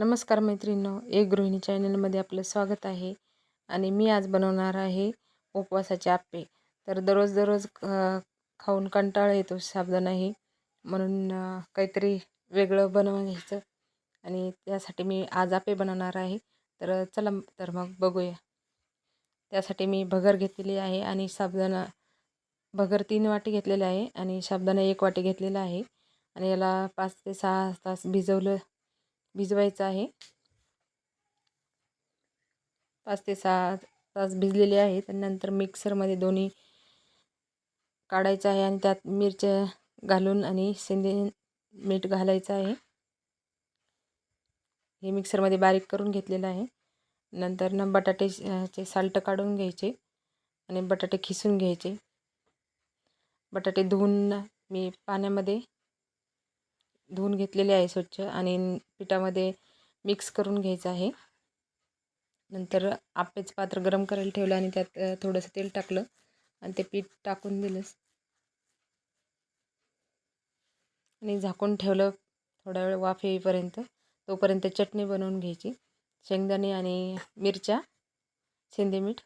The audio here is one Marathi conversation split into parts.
नमस्कार मैत्रिणींनो एक गृहिणी चॅनलमध्ये आपलं स्वागत आहे आणि मी आज बनवणार आहे उपवासाचे आप्पे. तर दररोज दररोज खाऊन कंटाळा येतो साबुदाणाही म्हणून काहीतरी वेगळं बनवायचं घ्यायचं आणि त्यासाठी मी आज आप्पे बनवणार आहे. तर चला तर मग बघूया. त्यासाठी मी भगर घेतलेली आहे आणि साबदाना भगर तीन वाटी घेतलेले आहे आणि साबदाना एक वाटी घेतलेला आहे. आणि याला पाच ते सहा तास भिजवलं भिजवायचं आहे. पाच ते सहा तास भिजलेले आहेत आणि नंतर मिक्सरमध्ये दोन्ही काढायचं आहे आणि त्यात मिरच्या घालून आणि सेंदे मीठ घालायचं आहे. हे मिक्सरमध्ये बारीक करून घेतलेलं आहे. नंतर ना बटाटेचे साल्ट काढून घ्यायचे आणि बटाटे खिसून घ्यायचे. बटाटे धुवून मी पाण्यामध्ये धुवून घेतलेले आहे स्वच्छ आणि पिठामध्ये मिक्स करून घ्यायचं आहे. नंतर आप्याचं पात्र गरम करायला ठेवलं आणि त्यात थोडंसं तेल टाकलं आणि ते पीठ टाकून दिलंस आणि झाकून ठेवलं थोडा वेळ वाफ येईपर्यंत. तोपर्यंत चटणी बनवून घ्यायची. शेंगदाणे आणि मिरच्या शेंदे मीठ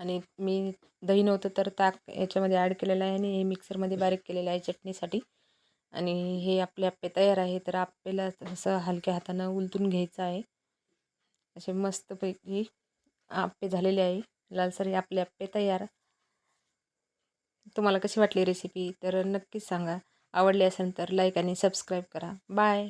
आणि मी दही नव्हतं तर ताक याच्यामध्ये ॲड केलेलं आहे आणि हे मिक्सरमध्ये बारीक केलेलं आहे चटणीसाठी. आणि हे आपले आप्पे तयार आहे तर आप्पेला असं हलक्या हातानं उलटून घ्यायचं आहे. असे मस्तपैकी आप्पे झालेले आहे. लालसरी आपले आप्पे तयार. तुम्हाला कशी वाटली रेसिपी तर नक्कीच सांगा. आवडली असेल तर लाईक आणि सबस्क्राईब करा. बाय